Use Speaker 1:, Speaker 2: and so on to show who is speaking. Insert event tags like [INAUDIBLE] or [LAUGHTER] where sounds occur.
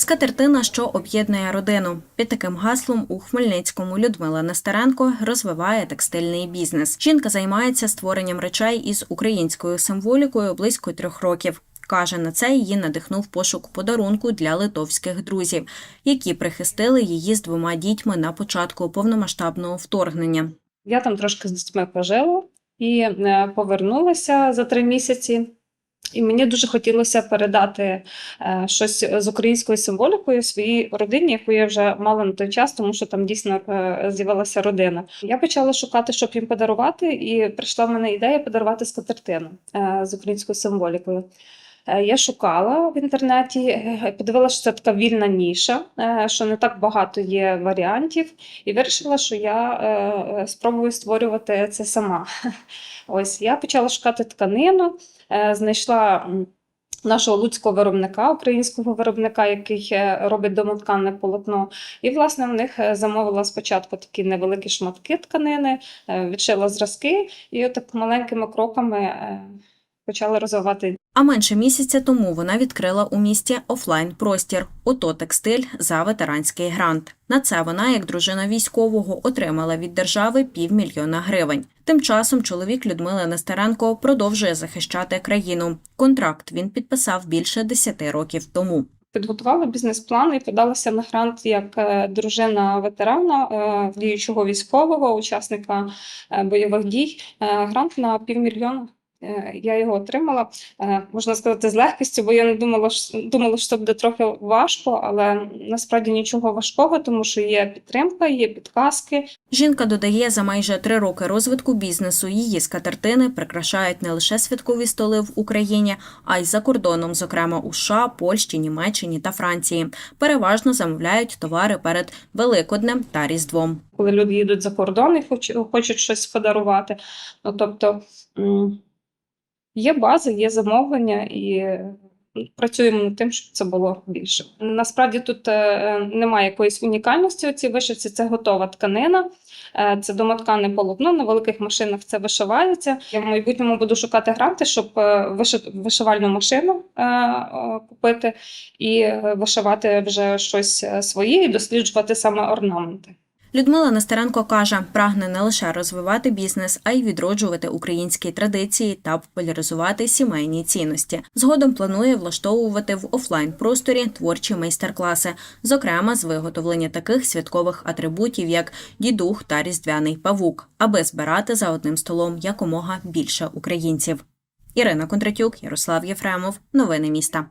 Speaker 1: Скатертина, що об'єднує родину. Під таким гаслом у Хмельницькому Людмила Нестеренко розвиває текстильний бізнес. Жінка займається створенням речей із українською символікою близько трьох років. Каже, на це її надихнув пошук подарунку для литовських друзів, які прихистили її з двома дітьми на початку повномасштабного вторгнення.
Speaker 2: Я там трошки з дітьми пожила і е, повернулася за три місяці. І мені дуже хотілося передати е, щось з українською символікою своїй родині, яку я вже мала на той час, тому що там дійсно е, з'явилася родина. Я почала шукати, щоб їм подарувати, і прийшла в мене ідея подарувати скатертину е, з українською символікою. Е, Я шукала в інтернеті, е, подивилася, що це така вільна ніша, е, що не так багато є варіантів, і вирішила, що я е, спробую створювати це сама. [LAUGHS] Ось я почала шукати тканину, е, знайшла нашого луцького виробника, українського виробника, який е, робить домотканне полотно. І, власне, в них е, замовила спочатку такі невеликі шматки тканини, е, відшила зразки, і отак маленькими кроками е, почала розвивати
Speaker 1: А менше місяця тому вона відкрила у місті офлайн простір ОТО текстиль за ветеранський грант. На це вона, як дружина військового, отримала від держави півмільйона гривень. Тим часом чоловік Людмили Нестеренко продовжує захищати країну. Контракт він підписав більше 10 років тому.
Speaker 2: Підготувала бізнес-план і подалася на грант як е, дружина ветерана, е, діючого військового, учасника е, бойових дій. Грант на півмільйона. Е, Я його отримала, е, можна сказати, з легкістю, бо я не думала, що думала, що це буде трохи важко, але насправді нічого важкого, тому що є підтримка, є підказки,
Speaker 1: Жінка додає, за майже три роки розвитку бізнесу її скатертини прикрашають не лише святкові столи в Україні, а й за кордоном, зокрема у США, Польщі, Німеччині та Франції. Переважно замовляють товари перед Великоднем та Різдвом.
Speaker 2: коли люди їдуть за кордон і хоч- хочуть щось подарувати. Ну, тобто є база, є замовлення і працюємо над тим, щоб це було більше. Насправді тут е, немає якоїсь унікальності у цій вишивці, це готова тканина. Е, Це домоткане полотно, на великих машинах це вишивається. Я в майбутньому буду шукати гранти, щоб е, вишивальну машину купити і вишивати вже щось своє і досліджувати саме орнаменти.
Speaker 1: Людмила Нестеренко каже, прагне не лише розвивати бізнес, а й відроджувати українські традиції та популяризувати сімейні цінності. Згодом планує влаштовувати в офлайн просторі творчі майстер-класи, зокрема з виготовлення таких святкових атрибутів, як дідух та різдвяний павук, аби збирати за одним столом якомога більше українців. Ірина Кондратюк, Ярослав Єфремов. Новини міста.